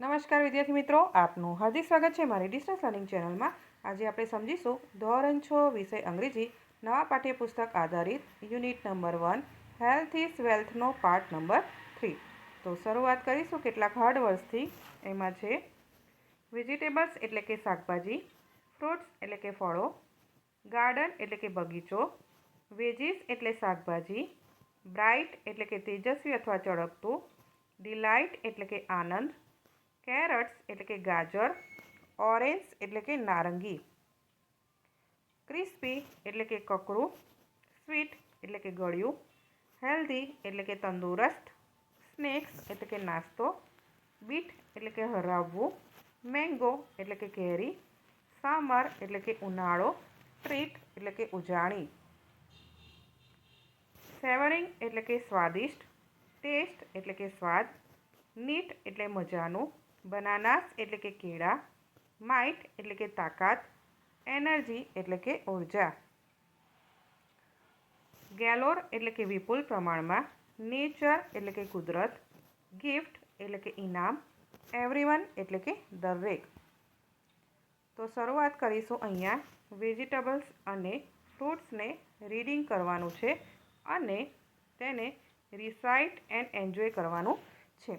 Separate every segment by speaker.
Speaker 1: નમસ્કાર વિદ્યાર્થી મિત્રો, આપનું હાર્દિક સ્વાગત છે મારી ડિસ્ટન્સ લર્નિંગ ચેનલમાં. આજે આપણે સમજીશું ધોરણ છ વિષય અંગ્રેજી, નવા પાઠ્યપુસ્તક આધારિત, unit number one health is વેલ્થનો part number three તો શરૂઆત કરીશું કેટલાક હાર્ડ વર્ડ્સથી એમાં છે વેજીટેબલ્સ એટલે કે શાકભાજી ફ્રૂટ્સ એટલે કે ફળો ગાર્ડન એટલે કે બગીચો વેજીસ એટલે શાકભાજી બ્રાઇટ એટલે કે તેજસ્વી અથવા ચળકતું ડિલાઇટ એટલે કે આનંદ કેરટ્સ એટલે કે ગાજર ઓરેન્જ એટલે કે નારંગી ક્રિસ્પી એટલે કે કકડું સ્વીટ એટલે કે ગળ્યું હેલ્ધી એટલે કે તંદુરસ્ત સ્નેક્સ એટલે કે નાસ્તો બીટ એટલે કે હરાવવું મેંગો એટલે કે કેરી સમર એટલે કે ઉનાળો ટ્રીટ એટલે કે ઉજાણી સેવરિંગ એટલે કે સ્વાદિષ્ટ ટેસ્ટ એટલે કે સ્વાદ નીટ એટલે મજાનું બનાનાસ એટલે કે કેળા. માઇટ એટલે કે તાકાત. એનર્જી એટલે કે ઊર્જા. ગેલોર એટલે કે વિપુલ પ્રમાણમાં. નેચર એટલે કે કુદરત. ગિફ્ટ એટલે કે ઇનામ. એવરીવન એટલે કે દરેક. તો શરૂઆત કરીશું અહીંયા. વેજીટેબલ્સ અને ફ્રૂટ્સને રીડિંગ કરવાનું છે અને તેને રિસાઇટ એન્ડ એન્જોય કરવાનું છે.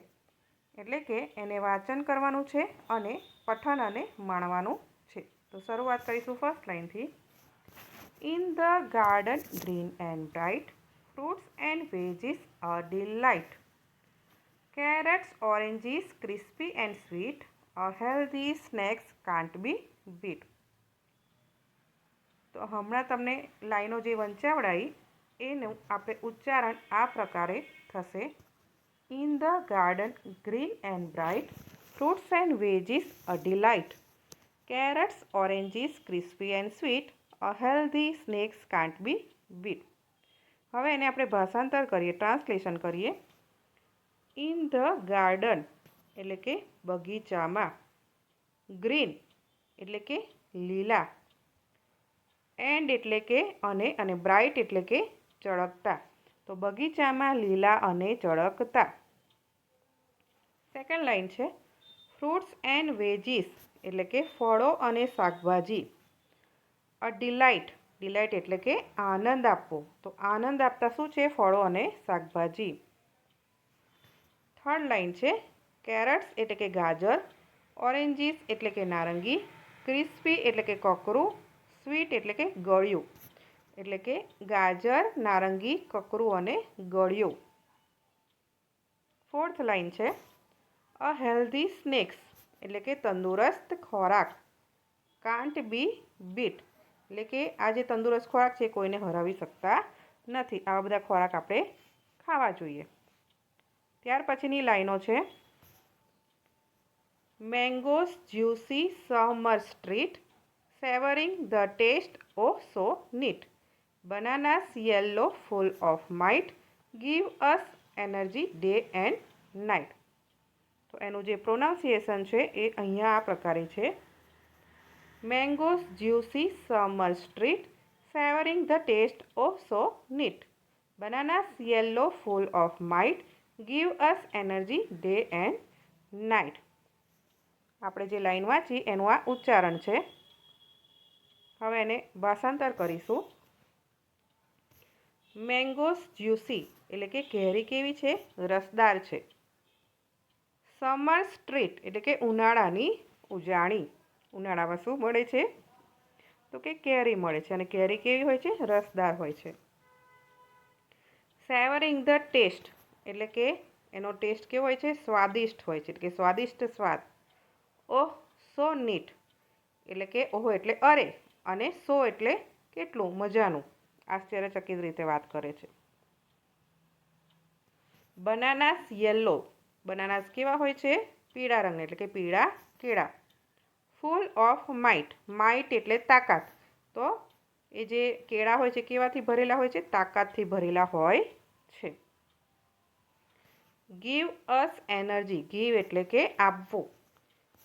Speaker 1: એટલે કે એને વાંચન કરવાનું છે અને પઠન અને માણવાનું છે. તો શરૂઆત કરીશું ફર્સ્ટ લાઇનથી in the garden green and bright fruits and veggies a delight carrots, oranges, crispy and sweet, a healthy snacks can't be beat. તો હમણાં તમને લાઈનો જે વંચાવડાવી એનું આપણે ઉચ્ચારણ આ પ્રકારે થશે. In the garden green and bright fruits and veggies a delight carrots oranges crispy and sweet a healthy snacks can't be beat હવે એને આપણે ભાષાંતર કરીએ ટ્રાન્સલેશન કરીએ. ઇન ધ ગાર્ડન એટલે કે બગીચામાં. ગ્રીન એટલે કે લીલા. એન્ડ એટલે કે અને અને બ્રાઇટ એટલે કે ચળકતા. તો બગીચામાં લીલા અને ચળકતા. સેકન્ડ લાઈન છે. ફ્રૂટ્સ એન્ડ વેજીસ એટલે કે ફળો અને શાકભાજી. અ ડિલાઇટ ડિલાઇટ એટલે કે આનંદ આપવો. તો આનંદ આપતા શું છે? ફળો અને શાકભાજી. થર્ડ લાઈન છે. કેરટ્સ એટલે કે ગાજર ઓરેન્જીસ એટલે કે નારંગી ક્રિસ્પી એટલે કે કોકરું સ્વીટ એટલે કે ગળ્યું. એટલે કે ગાજર, નારંગી, કકરું અને ગળ્યો. ફોર્થ લાઈન છે અ હેલ્ધી સ્નેક્સ એટલે કે તંદુરસ્ત ખોરાક. કાન્ટ બી બીટ એટલે કે આ જે તંદુરસ્ત ખોરાક છે કોઈને હરાવી શકતા નથી. આવા બધા ખોરાક આપણે ખાવા જોઈએ. ત્યાર પછીની લાઈનો છે mangoes juicy summer street savouring the taste oh so neat bananas yellow full of might give us energy day and night તો એનું જે પ્રોનાઉન્સિએશન છે એ અહીંયા આ પ્રકારે છે. Mangoes juicy summer street savouring the taste of so neat bananas yellow full of might give us energy day and night આપણે જે લાઈન વાંચી, એનું આ ઉચ્ચારણ છે. હવે એને ભાષાંતર કરીશું. મેંગોસ જ્યુસી એટલે કે કેરી કેવી છે? રસદાર છે. સમર સ્ટ્રીટ એટલે કે ઉનાળાની ઉજાણી. ઉનાળામાં શું મળે છે? તો કે કેરી મળે છે અને કેરી કેવી હોય છે? રસદાર હોય છે. સેવરિંગ ધ ટેસ્ટ એટલે કે એનો ટેસ્ટ કેવો હોય છે? સ્વાદિષ્ટ હોય છે. એટલે કે સ્વાદિષ્ટ સ્વાદ. Oh, so neat. એટલે કે ઓહો એટલે અરે અને સો એટલે કેટલું? મજાનું. આશ્ચર્યચકિત રીતે વાત કરે છે. બનાનાસ યલો. બનાનાસ કેવા હોય છે? પીળા રંગ એટલે કે પીળા કેળા. ફૂલ ઓફ માઇટ. માઇટ એટલે તાકાત. તો એ જે કેળા હોય છે, કેવાથી ભરેલા હોય છે? તાકાતથી ભરેલા હોય છે. ગીવ અસ એનર્જી ગીવ એટલે કે આપવું.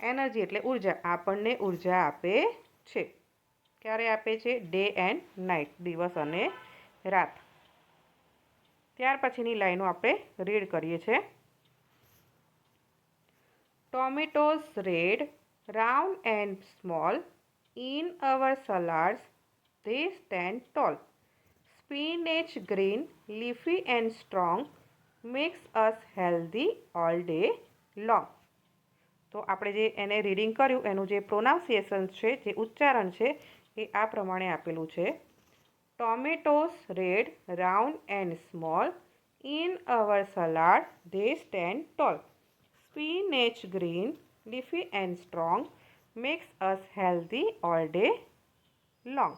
Speaker 1: એનર્જી એટલે ઊર્જા. આપણને ઊર્જા આપે છે. ક્યારે આપે છે ડે એન્ડ નાઇટ દિવસ અને રાત ત્યાર પછીની લાઈનો આપણે રીડ કરીએ છીએ tomatoes red, round and small. In our salads, they stand tall. Spinach green, leafy and strong, makes us healthy all day long. તો આપણે જે એને રીડિંગ કર્યું એનું જે પ્રોનાઉન્સિએશન છે જે ઉચ્ચારણ છે એ આ પ્રમાણે આપેલું છે. Tomatoes red round and small in our salad they stand tall spinach green leafy and strong makes us healthy all day long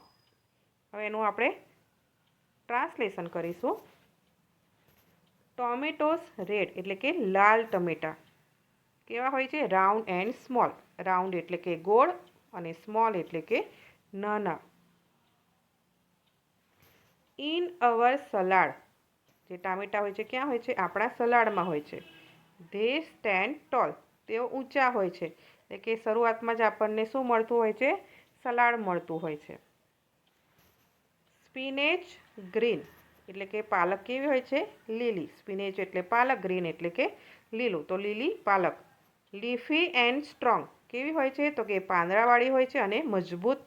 Speaker 1: હવે એનું આપણે ટ્રાન્સલેશન કરીશું. ટોમેટોસ રેડ એટલે કે લાલ ટમેટા. કેવા હોય છે? રાઉન્ડ એન્ડ સ્મોલ રાઉન્ડ એટલે કે ગોળ અને સ્મોલ એટલે કે નાના ઇન અવર સલાડ જે ટામેટા હોય છે, ક્યાં હોય છે? આપણા સલાડમાં હોય છે. ધે સ્ટેન્ડ ટોલ તેઓ ઊંચા હોય છે. એટલે કે શરૂઆતમાં જ આપણને શું મળતું હોય છે? સલાડ મળતું હોય છે. સ્પિનેચ ગ્રીન એટલે કે પાલક કેવી હોય છે? લીલી. સ્પિનેચ એટલે પાલક ગ્રીન એટલે કે લીલું. તો લીલી પાલક. લીફી એન્ડ સ્ટ્રોંગ કેવી હોય છે? તો કે પાંદડાવાળી હોય છે અને મજબૂત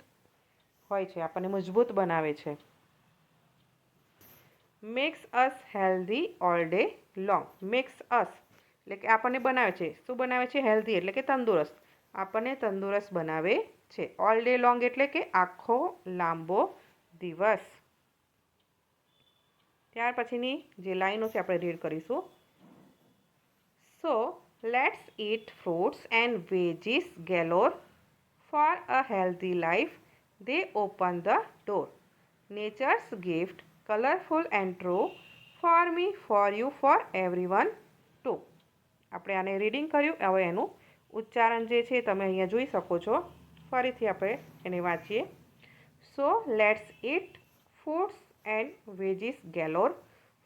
Speaker 1: હોય છે, આપણને મજબૂત બનાવે છે. Makes us healthy all day long makes us એટલે કે આપણને બનાવે છે. શું બનાવે છે? હેલ્ધી એટલે કે તંદુરસ્ત. આપણને તંદુરસ્ત બનાવે છે. ઓલ ડે લોંગ એટલે કે આખો લાંબો દિવસ. ત્યાર પછીની જે લાઈનો છે, આપણે રીડ કરીશું. So let's eat fruits and veggies galore for a healthy life they open the door nature's gift and true for me for you for everyone too આપણે આને રીડિંગ કર્યું. હવે એનું ઉચ્ચારણ જે છે, તમે અહીંયા જોઈ શકો છો. ફરીથી આપણે એને વાંચીએ. So let's eat foods and veggies galore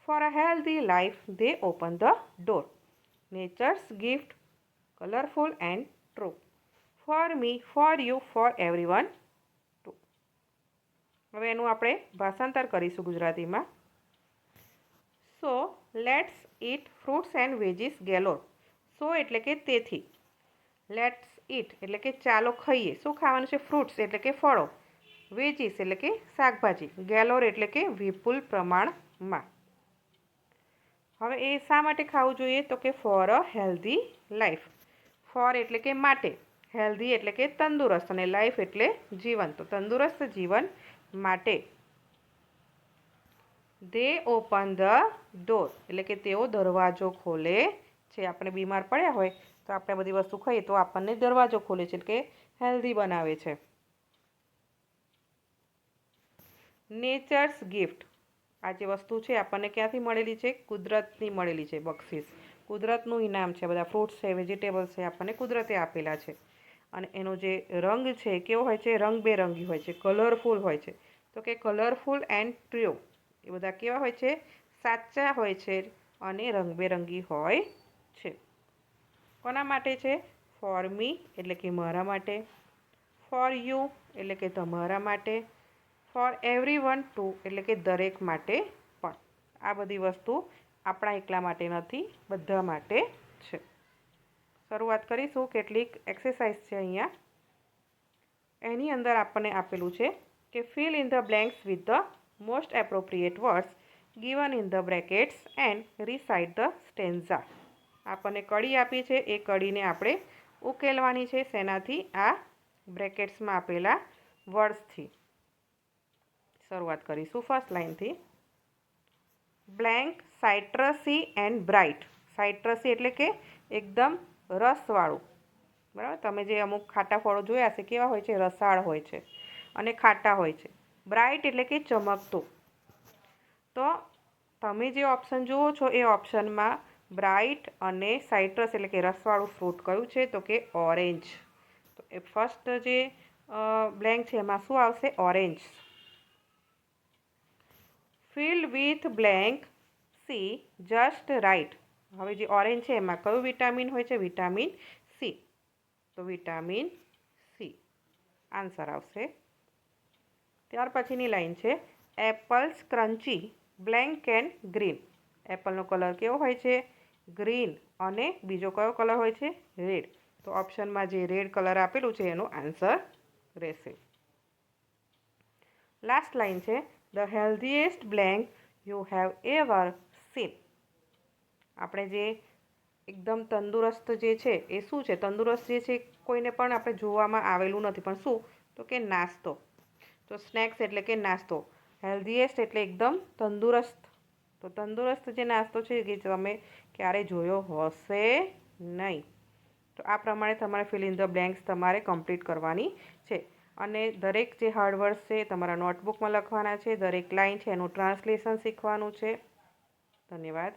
Speaker 1: for a healthy life they open the door nature's gift colourful and true for me for you for everyone હવે એનું આપણે ભાષાંતર કરીશું ગુજરાતીમાં. So let's eat fruits and veggies galore so એટલે કે તેથી. Let's eat એટલે કે ચાલો ખાઈએ. શું ખાવાનું છે? ફ્રૂટ્સ એટલે કે ફળો. વેજીસ એટલે કે શાકભાજી. ગેલોર એટલે કે વિપુલ પ્રમાણમાં. હવે એ શા માટે ખાવું જોઈએ? તો કે for a healthy life for એટલે કે માટે. હેલ્ધી એટલે કે તંદુરસ્ત અને લાઈફ એટલે જીવન તો તંદુરસ્ત જીવન માટે. દે ઓપન ધ ડોર એટલે કે તેઓ દરવાજો ખોલે છે. આપણે બીમાર પડ્યા હોય તો આપણે બધી વસ્તુ ખાઈએ તો આપણને દરવાજો ખોલે છે. એટલે કે હેલ્ધી બનાવે છે. નેચર્સ ગિફ્ટ આ જે વસ્તુ છે આપણને ક્યાંથી મળેલી છે? કુદરતની મળેલી છે. બક્ષિસ. કુદરતનું ઇનામ છે. બધા ફ્રૂટ્સ છે વેજીટેબલ્સ છે આપણને કુદરતે આપેલા છે. અને એનો જે રંગ છે કેવો હોય છે? રંગબેરંગી હોય છે કલરફુલ હોય છે. તો કે કલરફુલ એન્ડ ટ્રુ એ બધા કેવા હોય છે? સાચા હોય છે અને રંગબેરંગી હોય છે. કોના માટે છે? ફોર મી એટલે કે મારા માટે. ફોર યુ એટલે કે તમારા માટે. ફોર એવરી વન ટુ એટલે કે દરેક માટે પણ. આ બધી વસ્તુ આપણા એકલા માટે નથી, બધા માટે છે. શરૂઆત કરીશું. કેટલીક એક્સરસાઇઝ છે અહીંયા. એની અંદર આપણને આપેલું છે કે fill in the blanks with the most appropriate words given in the brackets and recite the stanza આપણને કડી આપી છે. એ કડીને આપણે ઉકેલવાની છે શેનાથી? આ બ્રેકેટ્સમાં આપેલા વર્ડ્સથી શરૂઆત કરીશું ફર્સ્ટ લાઇનથી blank citrusy and bright citrusy એટલે કે એકદમ રસવાળું. બરાબર? તમે જે અમુક ખાટા ફળો જોયા હશે, કેવા હોય છે? રસાળ હોય છે અને ખાટા હોય છે. બ્રાઇટ એટલે કે ચમકતું. તો તમે જે ઓપ્શન જુઓ છો, એ ઓપ્શનમાં બ્રાઇટ અને સાઇટ્રસ એટલે કે રસવાળું ફ્રૂટ કયું છે? તો કે ઓરેન્જ તો એ ફર્સ્ટ જે બ્લેન્ક છે, એમાં શું આવશે? Orange filled with blank C just right હવે જે ઓરેન્જ છે, એમાં કયું વિટામિન હોય છે? વિટામિન સી તો વિટામિન સી આન્સર આવશે. ત્યાર પછીની લાઈન છે apples crunchy blank and green એપલનો colour કેવો હોય છે? ગ્રીન અને બીજો કયો કલર હોય છે? રેડ તો ઓપ્શનમાં જે રેડ કલર આપેલું છે, એનો આન્સર રહેશે. લાસ્ટ લાઇન છે the healthiest blank you have ever seen આપણે જે એકદમ તંદુરસ્ત જે છે, એ શું છે? તંદુરસ્ત જે છે, કોઈને પણ આપણે જોવામાં આવેલું નથી. પણ શું? તો કે નાસ્તો. તો સ્નેક્સ એટલે કે નાસ્તો. હેલ્ધીએસ્ટ એટલે એકદમ તંદુરસ્ત. તો તંદુરસ્ત જે નાસ્તો છે, એ તમે ક્યારેય જોયો હશે નહીં. તો આ પ્રમાણે તમારે ફિલ ઇન ધ બ્લેન્ક્સ તમારે કમ્પ્લીટ કરવાની છે. અને દરેક જે હાર્ડવર્ડ્સ છે, તમારા નોટબુકમાં લખવાના છે. દરેક લાઇન છે, એનું ટ્રાન્સલેશન શીખવાનું છે. ધન્યવાદ.